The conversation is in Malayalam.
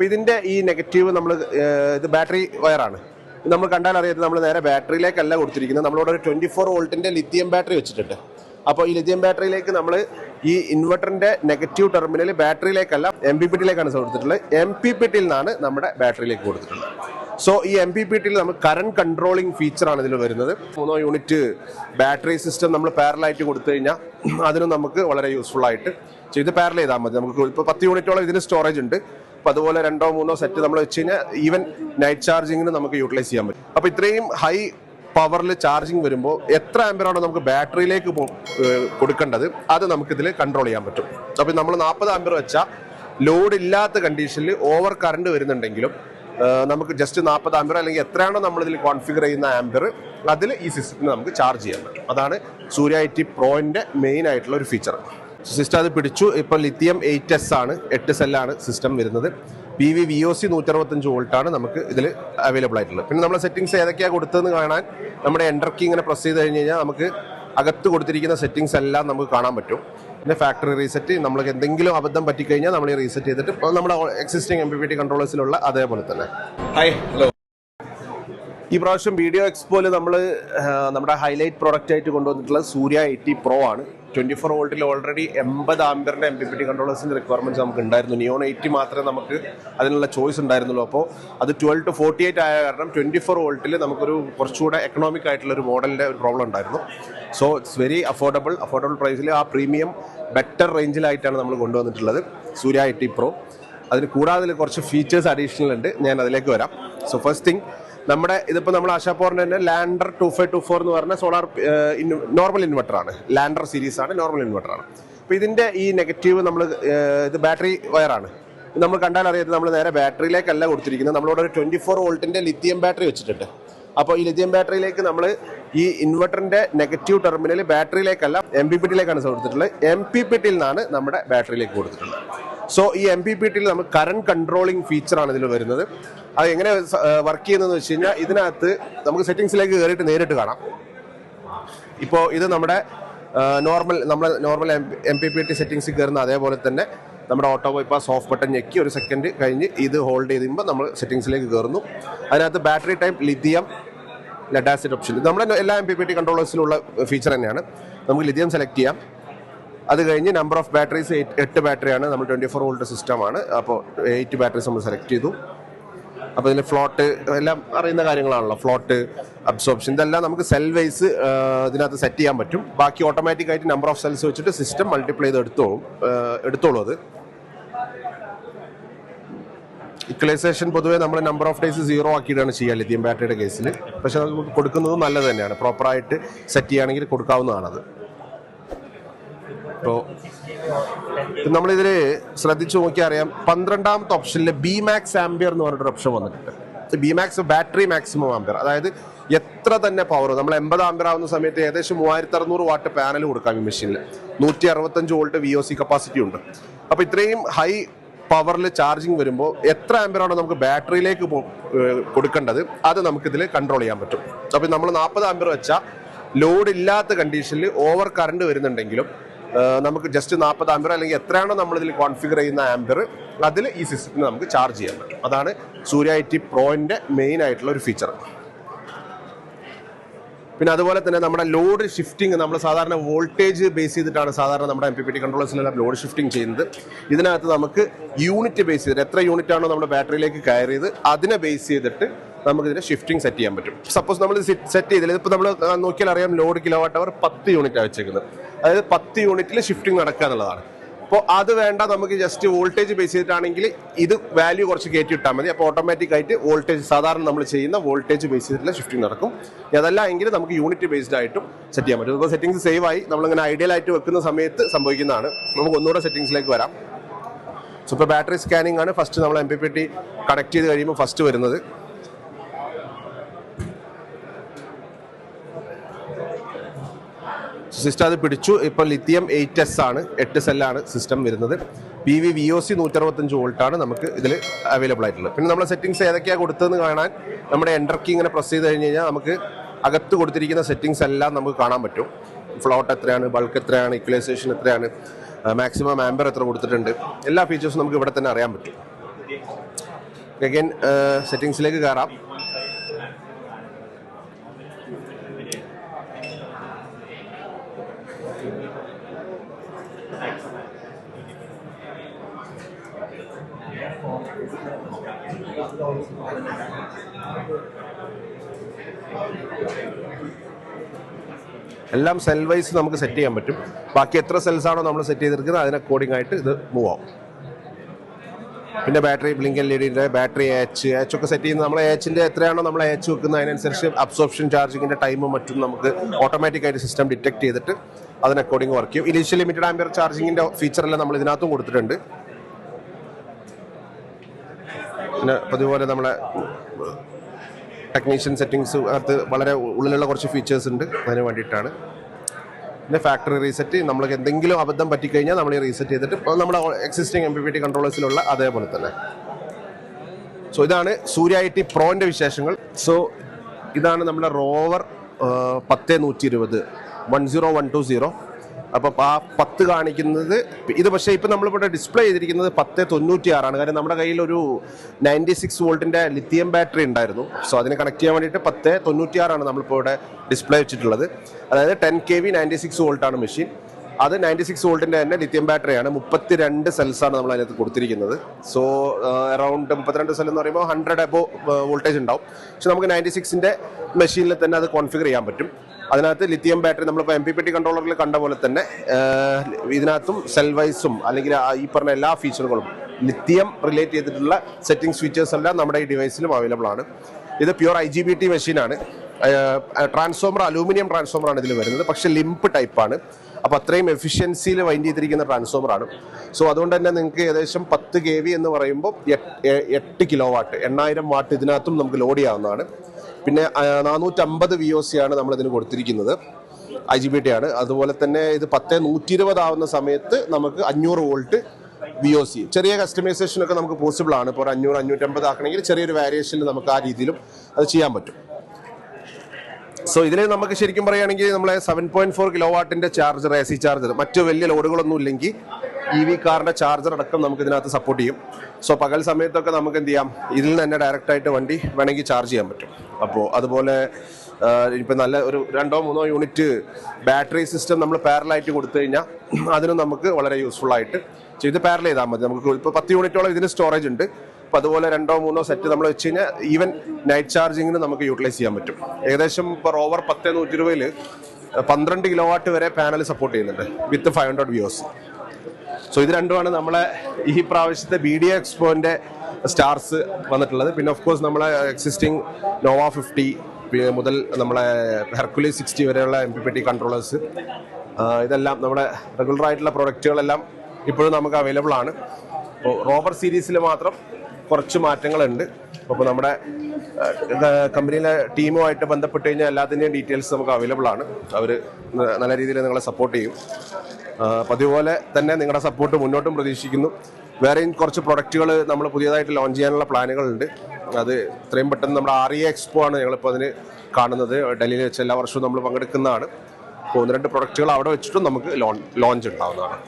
അപ്പോൾ ഇതിന്റെ ഈ നെഗറ്റീവ് നമ്മൾ ഇത് ബാറ്ററി വയറാണ് നമ്മൾ കണ്ടാൽ അറിയാം നമ്മൾ നേരെ ബാറ്ററിയിലേക്കല്ല കൊടുത്തിരിക്കുന്നത്. നമ്മളോട് ഒരു ട്വന്റി ഫോർ വോൾട്ടിന്റെ ലിത്തിയം ബാറ്ററി വെച്ചിട്ടുണ്ട്. അപ്പോൾ ഈ ലിത്തിയം ബാറ്ററിയിലേക്ക് നമ്മൾ ഈ ഇൻവെർട്ടറിന്റെ നെഗറ്റീവ് ടെർമിനൽ ബാറ്ററിയിലേക്കല്ല എം പി പി ടിയിലേക്കാണ് കൊടുത്തിട്ടുള്ളത്. എം പി പി നിന്നാണ് നമ്മുടെ ബാറ്ററിയിലേക്ക് കൊടുത്തിട്ടുള്ളത്. സോ ഈ എം പി പി ടിയിൽ നമ്മൾ കറണ്ട് കൺട്രോളിംഗ് ഫീച്ചറാണ് ഇതിൽ വരുന്നത്. മൂന്നോ യൂണിറ്റ് ബാറ്ററി സിസ്റ്റം നമ്മൾ പാരലായിട്ട് കൊടുത്തു കഴിഞ്ഞാൽ അതിനും നമുക്ക് വളരെ യൂസ്ഫുൾ ആയിട്ട് ചെയ്ത് പാരൽ ചെയ്താൽ മതി. നമുക്ക് ഇപ്പോൾ പത്ത് യൂണിറ്റോളം ഇതിന് സ്റ്റോറേജ് ഉണ്ട്. അപ്പോൾ അതുപോലെ രണ്ടോ മൂന്നോ സെറ്റ് നമ്മൾ വെച്ച് കഴിഞ്ഞാൽ ഈവൻ നൈറ്റ് ചാർജിങ്ങിന് നമുക്ക് യൂട്ടിലൈസ് ചെയ്യാൻ പറ്റും. അപ്പോൾ ഇത്രയും ഹൈ പവറിൽ ചാർജിങ് വരുമ്പോൾ എത്ര ആംബിയറാണോ നമുക്ക് ബാറ്ററിയിലേക്ക് കൊടുക്കേണ്ടത്? അത് നമുക്കിതിൽ കൺട്രോൾ ചെയ്യാൻ പറ്റും. അപ്പോൾ നമ്മൾ നാൽപ്പത് ആംബിയർ വെച്ചാൽ ലോഡ് ഇല്ലാത്ത കണ്ടീഷനിൽ ഓവർ കറണ്ട് വരുന്നുണ്ടെങ്കിലും നമുക്ക് ജസ്റ്റ് നാൽപ്പത് ആംബിയർ അല്ലെങ്കിൽ എത്രയാണോ നമ്മളിതിൽ കോൺഫിഗർ ചെയ്യുന്ന ആംബിയർ അതിൽ ഈ സിസ്റ്റത്തിന് നമുക്ക് ചാർജ് ചെയ്യാൻ പറ്റും. അതാണ് സൂര്യ ഐ ടി പ്രോയിന്റെ മെയിൻ ആയിട്ടുള്ള ഒരു ഫീച്ചർ സിസ്റ്റം അത് പിടിച്ചു. ഇപ്പോൾ ലിത്തിയം എയ്റ്റ് എസ് ആണ്. എട്ട് സെല്ലാണ് സിസ്റ്റം വരുന്നത്. P V V O C നൂറ്ററുപത്തഞ്ച് വോൾട്ടാണ് നമുക്ക് ഇതിൽ അവൈലബിൾ ആയിട്ടുള്ളത്. പിന്നെ നമ്മളെ സെറ്റിംഗ്സ് ഏതൊക്കെയാണ് കൊടുത്തതെന്ന് കാണാൻ നമ്മുടെ എൻട്രക്കി ഇങ്ങനെ പ്രസ് ചെയ്ത് കഴിഞ്ഞ് കഴിഞ്ഞാൽ നമുക്ക് അകത്ത് കൊടുത്തിരിക്കുന്ന സെറ്റിംഗ്സ് എല്ലാം നമുക്ക് കാണാൻ പറ്റും. പിന്നെ ഫാക്ടറി റീസെറ്റ് നമ്മൾക്ക് എന്തെങ്കിലും അബദ്ധം പറ്റിക്കഴിഞ്ഞാൽ നമ്മൾ ഈ റീസെറ്റ് ചെയ്തിട്ട് നമ്മുടെ existing M P P T കൺട്രോളേഴ്സിലുള്ള അതേപോലെ തന്നെ. ഹൈ ഹലോ ഈ പ്രാവശ്യം വീഡിയോ എക്സ്പോയിൽ നമ്മൾ നമ്മുടെ ഹൈലൈറ്റ് പ്രോഡക്റ്റ് ആയിട്ട് കൊണ്ടുവന്നിട്ടുള്ള സൂര്യ എയ്റ്റി പ്രോ ആണ്. ട്വന്റി ഫോർ വോൾട്ടിൽ ഓൾറെഡി എൺപത് ആംബിയറിന്റെ എം പി പി ടി കൺട്രോളേഴ്സിന്റെ റിക്വയർമെന്റ്സ് നമുക്ക് ഉണ്ടായിരുന്നു നിയോൺ എയ്റ്റി മാത്രമേ നമുക്ക് അതിനുള്ള ചോയ്സ് ഉണ്ടായിരുന്നുള്ളൂ. അപ്പോൾ അത് ട്വൽവ് ടു ഫോർട്ടി എയ്റ്റ് ആയ കാരണം ട്വന്റി ഫോർ വോൾട്ടിൽ നമുക്കൊരു കുറച്ചുകൂടെ എക്കണോമിക് ആയിട്ടുള്ള ഒരു മോഡലിന്റെ ഒരു പ്രോബ്ലം ഉണ്ടായിരുന്നു. So it's very affordable affordable പ്രൈസിൽ ആ പ്രീമിയം ബെറ്റർ റേഞ്ചിലായിട്ടാണ് നമ്മൾ കൊണ്ടുവന്നിട്ടുള്ളത്. സൂര്യ എയ്റ്റി പ്രോ അതിന് കൂടാതെ കുറച്ച് ഫീച്ചേഴ്സ് അഡീഷണൽ ഉണ്ട്. ഞാൻ അതിലേക്ക് വരാം. സോ ഫസ്റ്റ് തിങ് നമ്മുടെ ഇതിപ്പോൾ നമ്മൾ ആശാപോറിന്റെ തന്നെ lander two five two four എന്ന് പറഞ്ഞ സോളാർ നോർമൽ ഇൻവെർട്ടറാണ് ലാൻഡർ സീരീസ് ആണ് നോർമൽ ഇൻവെർട്ടറാണ് അപ്പോൾ ഇതിന്റെ ഈ നെഗറ്റീവ് നമ്മൾ ഇത് ബാറ്ററി വയറാണ് നമ്മൾ കണ്ടാൽ അറിയാതെ നമ്മൾ നേരെ ബാറ്ററിയിലേക്കല്ല കൊടുത്തിരിക്കുന്നത്. നമ്മളിവിടെ ഒരു ട്വന്റി ഫോർ വോൾട്ടിന്റെ ലിത്തിയം ബാറ്ററി വെച്ചിട്ടുണ്ട്. അപ്പോൾ ഈ ലിത്തിയം ബാറ്ററിയിലേക്ക് നമ്മൾ ഈ ഇൻവെർട്ടറിന്റെ നെഗറ്റീവ് ടെർമിനൽ ബാറ്ററിയിലേക്കല്ല എം പി പി ടിയിലേക്കാണ് കൊടുത്തിട്ടുള്ളത്. എം പി പി ടിയിൽ നിന്നാണ് നമ്മുടെ ബാറ്ററിയിലേക്ക് കൊടുത്തിട്ടുള്ളത്. സോ ഈ എം പി പി ടിയിൽ നമുക്ക് കറണ്ട് കൺട്രോളിംഗ് ഫീച്ചറാണ് ഇതിൽ വരുന്നത്. അത് എങ്ങനെ വർക്ക് ചെയ്യുന്നതെന്ന് വെച്ച് കഴിഞ്ഞാൽ ഇതിനകത്ത് നമുക്ക് സെറ്റിങ്സിലേക്ക് കയറിയിട്ട് നേരിട്ട് കാണാം. ഇപ്പോൾ ഇത് നമ്മുടെ നോർമൽ നമ്മൾ normal M P P T സെറ്റിങ്സിൽ കയറുന്ന അതേപോലെ തന്നെ നമ്മുടെ ഓട്ടോ ബൈപ്പാസ് ഓഫ് ബട്ടൺ ഞെക്കി ഒരു സെക്കൻഡ് കഴിഞ്ഞ് ഇത് ഹോൾഡ് ചെയ്യുമ്പോൾ നമ്മൾ സെറ്റിങ്സിലേക്ക് കയറുന്നു അതിനകത്ത് battery time lithium lead acid option നമ്മുടെ എല്ലാ എം പി പി ടി കൺട്രോളേഴ്സിലുള്ള ഫീച്ചർ തന്നെയാണ്. നമുക്ക് ലിഥിയം സെലക്ട് ചെയ്യാം. അത് കഴിഞ്ഞ് നമ്പർ ഓഫ് ബാറ്ററീസ് എട്ട് ബാറ്ററിയാണ് നമ്മൾ ട്വന്റി ഫോർ വോൾട്ട് സിസ്റ്റമാണ് അപ്പോൾ എയ്റ്റ് ബാറ്ററീസ് നമ്മൾ സെലക്ട് ചെയ്തു. അപ്പോൾ ഇതിൽ ഫ്ലോട്ട് എല്ലാം അറിയുന്ന കാര്യങ്ങളാണല്ലോ. ഫ്ലോട്ട് അബ്സോർപ്ഷൻ ഇതെല്ലാം നമുക്ക് സെൽ വൈസ് ഇതിനകത്ത് സെറ്റ് ചെയ്യാൻ പറ്റും. ബാക്കി ഓട്ടോമാറ്റിക് ആയിട്ട് നമ്പർ ഓഫ് സെൽസ് വെച്ചിട്ട് സിസ്റ്റം മൾട്ടിപ്ലൈ ചെയ്ത് എടുത്തോളും എടുത്തോളും അത്. ഇക്വലൈസേഷൻ പൊതുവെ നമ്മൾ നമ്പർ ഓഫ് ഡേയ്സ് സീറോ ആക്കിയിട്ടാണ് ചെയ്യുക ലിഥിയം ബാറ്ററിയുടെ കേസിൽ പക്ഷെ നമുക്ക് കൊടുക്കുന്നത് നല്ലത് തന്നെയാണ്. പ്രോപ്പറായിട്ട് സെറ്റ് ചെയ്യുകയാണെങ്കിൽ കൊടുക്കാവുന്നതാണത്. ഇപ്പോൾ നമ്മളിതിൽ ശ്രദ്ധിച്ചു നോക്കിയാൽ അറിയാം പന്ത്രണ്ടാമത്തെ ഓപ്ഷനിൽ ബി മാക്സ് ആംബിയർ എന്ന് പറഞ്ഞിട്ടൊരു ഓപ്ഷൻ വന്നിട്ടുണ്ട്. B max battery maximum ampere അതായത് എത്ര തന്നെ പവർ നമ്മൾ എൺപത് ആംബിയർ ആവുന്ന സമയത്ത് ഏകദേശം മൂവായിരത്തി അറുന്നൂറ് വാട്ട് പാനൽ കൊടുക്കാം ഈ മെഷീനിൽ നൂറ്റി അറുപത്തഞ്ച് volt V O C capacity ഉണ്ട്. അപ്പോൾ ഇത്രയും ഹൈ പവറിൽ ചാർജിങ് വരുമ്പോൾ എത്ര ആംബിയറാണോ നമുക്ക് ബാറ്ററിയിലേക്ക് കൊടുക്കേണ്ടത്? അത് നമുക്കിതിൽ കൺട്രോൾ ചെയ്യാൻ പറ്റും. അപ്പോൾ നമ്മൾ നാൽപ്പത് ആംബിയർ വെച്ചാൽ ലോഡ് ഇല്ലാത്ത കണ്ടീഷനിൽ ഓവർ കറണ്ട് വരുന്നുണ്ടെങ്കിലും നമുക്ക് ജസ്റ്റ് നാൽപ്പത് ആംബർ അല്ലെങ്കിൽ എത്രയാണോ നമ്മൾ കോൺഫിഗർ ചെയ്യുന്ന ആംബർ അതിൽ ഈ സിസ്റ്റത്തിന് നമുക്ക് ചാർജ് ചെയ്യാൻ പറ്റും അതാണ് സൂര്യ ടി പ്രോയിന്റെ മെയിൻ ആയിട്ടുള്ള ഒരു ഫീച്ചർ പിന്നെ അതുപോലെ തന്നെ നമ്മുടെ ലോഡ് ഷിഫ്റ്റിംഗ് നമ്മൾ സാധാരണ വോൾട്ടേജ് ബേസ് ചെയ്തിട്ടാണ് സാധാരണ നമ്മുടെ എം പി പി ടി കൺട്രോളേഴ്സിലെല്ലാം ലോഡ് ഷിഫ്റ്റിംഗ് ചെയ്യുന്നത്. ഇതിനകത്ത് നമുക്ക് യൂണിറ്റ് ബേസ് ചെയ്തിട്ട് എത്ര യൂണിറ്റ് ആണോ നമ്മുടെ ബാറ്ററിയിലേക്ക് കയറിയത് അതിനെ ബേസ് ചെയ്തിട്ട് നമുക്ക് ഇതിന് ഷിഫ്റ്റിംഗ് സെറ്റ് ചെയ്യാൻ പറ്റും. സപ്പോസ് നമ്മൾ സെറ്റ് ചെയ്തില്ല. ഇതിപ്പോൾ നമ്മൾ നോക്കിയാൽ അറിയാം ലോഡ് കിലോ വാട്ട് അവർ പത്ത് യൂണിറ്റ് വെച്ചേക്കുന്നത്. അതായത് പത്ത് യൂണിറ്റിൽ ഷിഫ്റ്റിംഗ് നടക്കുക എന്നുള്ളതാണ്. അപ്പോൾ അത് വേണ്ട നമുക്ക് ജസ്റ്റ് വോൾട്ടേജ് ബേസ് ചെയ്തിട്ടാണെങ്കിൽ ഇത് വാല്യൂ കുറച്ച് കയറ്റി ഇട്ടാൽ മതി. അപ്പോൾ ഓട്ടോമാറ്റിക് ആയിട്ട് വോൾട്ടേജ് സാധാരണ നമ്മൾ ചെയ്യുന്ന വോൾട്ടേജ് ബേസ് ചെയ്തിട്ടുള്ള ഷിഫ്റ്റിംഗ് നടക്കും. അതല്ല എങ്കിൽ നമുക്ക് യൂണിറ്റ് ബേസ്ഡ് ആയിട്ടും സെറ്റ് ചെയ്യാൻ പറ്റും. ഇപ്പോൾ സെറ്റിംഗ്സ് സേവ് ആയി. നമ്മളിങ്ങനെ ഐഡിയൽ ആയിട്ട് വെക്കുന്ന സമയത്ത് സംഭവിക്കുന്നതാണ്. നമുക്ക് ഒന്നുകൂടെ സെറ്റിംഗ്സിലേക്ക് വരാം. സോ ഇപ്പോൾ ബാറ്ററി സ്കാനിങ് ആണ്. ഫസ്റ്റ് നമ്മൾ M P P T connect ചെയ്ത് കഴിയുമ്പോൾ ഫസ്റ്റ് വരുന്നത്. സിസ്റ്റം അത് പിടിച്ചു. ഇപ്പോൾ ലിത്തിയം എയ്റ്റ് എസ് ആണ്. എട്ട് സെല്ലാണ് സിസ്റ്റം വരുന്നത്. P V V O C നൂറ്ററുപത്തഞ്ച് വോൾട്ടാണ് നമുക്ക് ഇതിൽ അവൈലബിൾ ആയിട്ടുള്ളത്. പിന്നെ നമ്മുടെ സെറ്റിംഗ്സ് ഏതൊക്കെയാണ് കൊടുത്തതെന്ന് കാണാൻ നമ്മുടെ എൻട്രക്കി ഇങ്ങനെ പ്രസ് ചെയ്ത് കഴിഞ്ഞ് കഴിഞ്ഞാൽ നമുക്ക് അകത്ത് കൊടുത്തിരിക്കുന്ന സെറ്റിംഗ്സ് എല്ലാം നമുക്ക് കാണാൻ പറ്റും. ഫ്ലോട്ട് എത്രയാണ് ബൾക്ക് എത്രയാണ് ഇക്വലൈസേഷൻ എത്രയാണ് മാക്സിമം ആംബർ എത്ര കൊടുത്തിട്ടുണ്ട്. എല്ലാ ഫീച്ചേഴ്സും നമുക്ക് ഇവിടെ തന്നെ അറിയാൻ പറ്റും. അഗൈൻ സെറ്റിങ്സിലേക്ക് കയറാം. എല്ലാം സെൽ വൈസ് നമുക്ക് സെറ്റ് ചെയ്യാൻ പറ്റും. ബാക്കി എത്ര സെൽസ് ആണോ നമ്മൾ സെറ്റ് ചെയ്തിരിക്കുന്നത് അതിന് അക്കോർഡിംഗ് ആയിട്ട് ഇത് മൂവ് ആവും. പിന്നെ ബാറ്ററി ബ്ലിങ്ക് എൽ ഇ ഡിന്റെ ബാറ്ററി എച്ച് എച്ച് ഒക്കെ സെറ്റ് ചെയ്യുന്നത് നമ്മൾ എച്ചിന്റെ എത്രയാണോ നമ്മൾ എച്ച് വെക്കുന്നത് അതിനനുസരിച്ച് അബ്സോർപ്ഷൻ ചാർജിങ്ങിന്റെ ടൈമും മറ്റും നമുക്ക് ഓട്ടോമാറ്റിക്കായിട്ട് സിസ്റ്റം ഡിറ്റക്ട് ചെയ്തിട്ട് അതിന് അക്കോർഡിംഗ് വർക്ക് ചെയ്യും. ഇനീഷ്യൽ ലിമിറ്റഡ് ആംബിയർ ഫീച്ചർ ഫീച്ചറെല്ലാം നമ്മൾ ഇതിനകത്തും കൊടുത്തിട്ടുണ്ട്. പിന്നെ അതുപോലെ നമ്മളെ ടെക്നീഷ്യൻ സെറ്റിങ്സ് അകത്ത് വളരെ ഉള്ളിലുള്ള കുറച്ച് ഫീച്ചേഴ്സ് ഉണ്ട്. അതിന് വേണ്ടിയിട്ടാണ്. പിന്നെ ഫാക്ടറി റീസെറ്റ് നമ്മൾക്ക് എന്തെങ്കിലും അബദ്ധം പറ്റിക്കഴിഞ്ഞാൽ നമ്മൾ ഈ റീസെറ്റ് ചെയ്തിട്ട് ഇപ്പോൾ നമ്മുടെ existing M P P T കൺട്രോളേഴ്സിലുള്ള അതേപോലെ തന്നെ. സോ ഇതാണ് സൂര്യ ഐ ടി പ്രോന്റെ വിശേഷങ്ങൾ. സോ ഇതാണ് നമ്മുടെ റോവർ പത്ത് നൂറ്റി ഇരുപത്. One zero one two zero അപ്പം ആ പത്ത് കാണിക്കുന്നത് ഇത് പക്ഷേ ഇപ്പം നമ്മളിവിടെ ഡിസ്പ്ലേ ചെയ്തിരിക്കുന്നത് പത്ത് തൊണ്ണൂറ്റി ആറാണ് കാരണം നമ്മുടെ കയ്യിൽ ഒരു നയന്റി സിക്സ് വോൾട്ടിന്റെ ലിത്തിയം ബാറ്ററി ഉണ്ടായിരുന്നു. സോ അതിനെ കണക്ട് ചെയ്യാൻ വേണ്ടിയിട്ട് പത്ത് തൊണ്ണൂറ്റി ആറാണ് നമ്മളിപ്പോൾ ഇവിടെ ഡിസ്പ്ലേ വെച്ചിട്ടുള്ളത്. അതായത് ten K V ninety six വോൾട്ടാണ് machine അത് നയന്റി സിക്സ് വോൾട്ടിന്റെ തന്നെ ലിത്തിയം ബാറ്ററിയാണ് മുപ്പത്തി രണ്ട് സെൽസാണ് നമ്മൾ അതിനകത്ത് കൊടുത്തിരിക്കുന്നത്. സോ അറൗണ്ട് മുപ്പത്തിരണ്ട് സെൽ എന്ന് പറയുമ്പോൾ ഹൺഡ്രഡ് അബോ വോൾട്ടേജ് ഉണ്ടാവും. പക്ഷെ നമുക്ക് നയന്റി സിക്സിന്റെ മെഷീനിൽ തന്നെ അത് കോൺഫിഗർ ചെയ്യാൻ പറ്റും. അതിനകത്ത് ലിത്തിയം ബാറ്ററി നമ്മളിപ്പോൾ എം പി പി ടി കൺട്രോളറിൽ കണ്ട പോലെ തന്നെ ഇതിനകത്തും സെൽ വൈസും അല്ലെങ്കിൽ ഈ പറഞ്ഞ എല്ലാ ഫീച്ചറുകളും ലിത്തിയം റിലേറ്റ് ചെയ്തിട്ടുള്ള സെറ്റിംഗ്സ് ഫീച്ചേഴ്സ് എല്ലാം നമ്മുടെ ഈ ഡിവൈസിലും അവൈലബിൾ ആണ്. ഇത് pure I G B T മെഷീനാണ് ട്രാൻസ്ഫോമർ അലൂമിനിയം ട്രാൻസ്ഫോമർ ആണ് ഇതിൽ വരുന്നത്. പക്ഷെ ലിംപ് ടൈപ്പാണ് അപ്പോൾ അത്രയും എഫിഷ്യൻസിയിൽ വൈൻഡ് ചെയ്തിരിക്കുന്ന ട്രാൻസ്ഫോമർ ആണ്. സോ അതുകൊണ്ട് തന്നെ നിങ്ങൾക്ക് ഏകദേശം പത്ത് കെ വി എന്ന് പറയുമ്പോൾ എട്ട് കിലോ വാട്ട് എണ്ണായിരം വാട്ട് ഇതിനകത്തും നമുക്ക് ലോഡ് ചെയ്യാവുന്നതാണ്. പിന്നെ നാനൂറ്റമ്പത് വി ഒ സി ആണ് നമ്മൾ ഇതിന് കൊടുത്തിരിക്കുന്നത്. ഐ ജി ബി ടി ആണ്. അതുപോലെ തന്നെ ഇത് പത്ത് നൂറ്റി ഇരുപതാവുന്ന സമയത്ത് നമുക്ക് അഞ്ഞൂറ് വോൾട്ട് വി ഒ സി ചെറിയ കസ്റ്റമൈസേഷൻ ഒക്കെ നമുക്ക് പോസിബിൾ ആണ്. ഇപ്പോൾ ഒരു അഞ്ഞൂറ് അഞ്ഞൂറ്റമ്പത് ആക്കണമെങ്കിൽ ചെറിയൊരു വേരിയേഷനിൽ നമുക്ക് ആ രീതിയിലും അത് ചെയ്യാൻ പറ്റും. സോ ഇതിൽ നമുക്ക് ശരിക്കും പറയുകയാണെങ്കിൽ നമ്മളെ സെവൻ പോയിന്റ് ഫോർ കിലോ വാട്ടിന്റെ ചാർജർ എ സി ചാർജർ മറ്റു വലിയ ലോഡുകളൊന്നും ഇല്ലെങ്കിൽ ഇ വി കാറിന്റെ ചാർജർ അടക്കം നമുക്ക് ഇതിനകത്ത് സപ്പോർട്ട് ചെയ്യും. സോ പകൽ സമയത്തൊക്കെ നമുക്ക് എന്ത് ചെയ്യാം? ഇതിൽ തന്നെ ഡയറക്റ്റായിട്ട് വണ്ടി വേണമെങ്കിൽ ചാർജ് ചെയ്യാൻ പറ്റും. അപ്പോൾ അതുപോലെ ഇപ്പം നല്ല ഒരു രണ്ടോ മൂന്നോ യൂണിറ്റ് ബാറ്ററി സിസ്റ്റം നമ്മൾ പാരലായിട്ട് കൊടുത്തു കഴിഞ്ഞാൽ അതിനും നമുക്ക് വളരെ യൂസ്ഫുൾ ആയിട്ട് ചെയ്ത് പാരൽ ചെയ്താൽ മതി. നമുക്ക് ഇപ്പോൾ പത്ത് യൂണിറ്റോളം ഇതിന് സ്റ്റോറേജ് ഉണ്ട്. അപ്പം അതുപോലെ രണ്ടോ മൂന്നോ സെറ്റ് നമ്മൾ വെച്ച് കഴിഞ്ഞാൽ ഈവൻ നൈറ്റ് ചാർജിങ്ങിന് നമുക്ക് യൂട്ടിലൈസ് ചെയ്യാൻ പറ്റും. ഏകദേശം ഇപ്പോൾ ഓവർ പത്ത് നൂറ്റി ഇരുപതിൽ പന്ത്രണ്ട് കിലോ വാട്ട് വരെ പാനൽ സപ്പോർട്ട് ചെയ്യുന്നുണ്ട്. With five hundred views so ഇത് രണ്ടുമാണ് നമ്മളെ ഈ പ്രാവശ്യത്തെ ബി ഡി എക്സ്പോന്റെ സ്റ്റാർസ് വന്നിട്ടുള്ളത്. പിന്നെ ഓഫ് കോഴ്സ് നമ്മളെ എക്സിസ്റ്റിംഗ് നോവ ഫിഫ്റ്റി മുതൽ നമ്മളെ ഹെർക്കുലി സിക്സ്റ്റി വരെയുള്ള M P P T controllers ഇതെല്ലാം നമ്മുടെ റെഗുലർ ആയിട്ടുള്ള പ്രൊഡക്റ്റുകളെല്ലാം ഇപ്പോഴും നമുക്ക് അവൈലബിൾ ആണ്. അപ്പോൾ റോബർ സീരീസിൽ മാത്രം കുറച്ച് മാറ്റങ്ങളുണ്ട്. അപ്പോൾ നമ്മുടെ കമ്പനിയിലെ ടീമുമായിട്ട് ബന്ധപ്പെട്ട് കഴിഞ്ഞാൽ എല്ലാത്തിന്റെയും ഡീറ്റെയിൽസ് നമുക്ക് അവൈലബിൾ ആണ്. അവർ നല്ല രീതിയിൽ നിങ്ങളെ സപ്പോർട്ട് ചെയ്യും. ആ, പതിവ് പോലെ തന്നെ നിങ്ങളുടെ സപ്പോർട്ട് മുന്നോട്ടും പ്രതീക്ഷിക്കുന്നു. വേറെയും കുറച്ച് പ്രൊഡക്റ്റുകൾ നമ്മൾ പുതിയതായിട്ട് ലോഞ്ച് ചെയ്യാനുള്ള പ്ലാനുകളുണ്ട്. അത് ഇത്രയും പെട്ടെന്ന് നമ്മുടെ ആർ ഇ എക്സ്പോ ആണ് ഞങ്ങളിപ്പോൾ അതിന് കാണുന്നത്. ഡൽഹിയിൽ വെച്ച് എല്ലാ വർഷവും നമ്മൾ പങ്കെടുക്കുന്നതാണ്. ഒന്ന് രണ്ട് പ്രൊഡക്റ്റുകൾ അവിടെ വെച്ചിട്ടും നമുക്ക് ലോഞ്ച് ഉണ്ടാവുന്നതാണ്.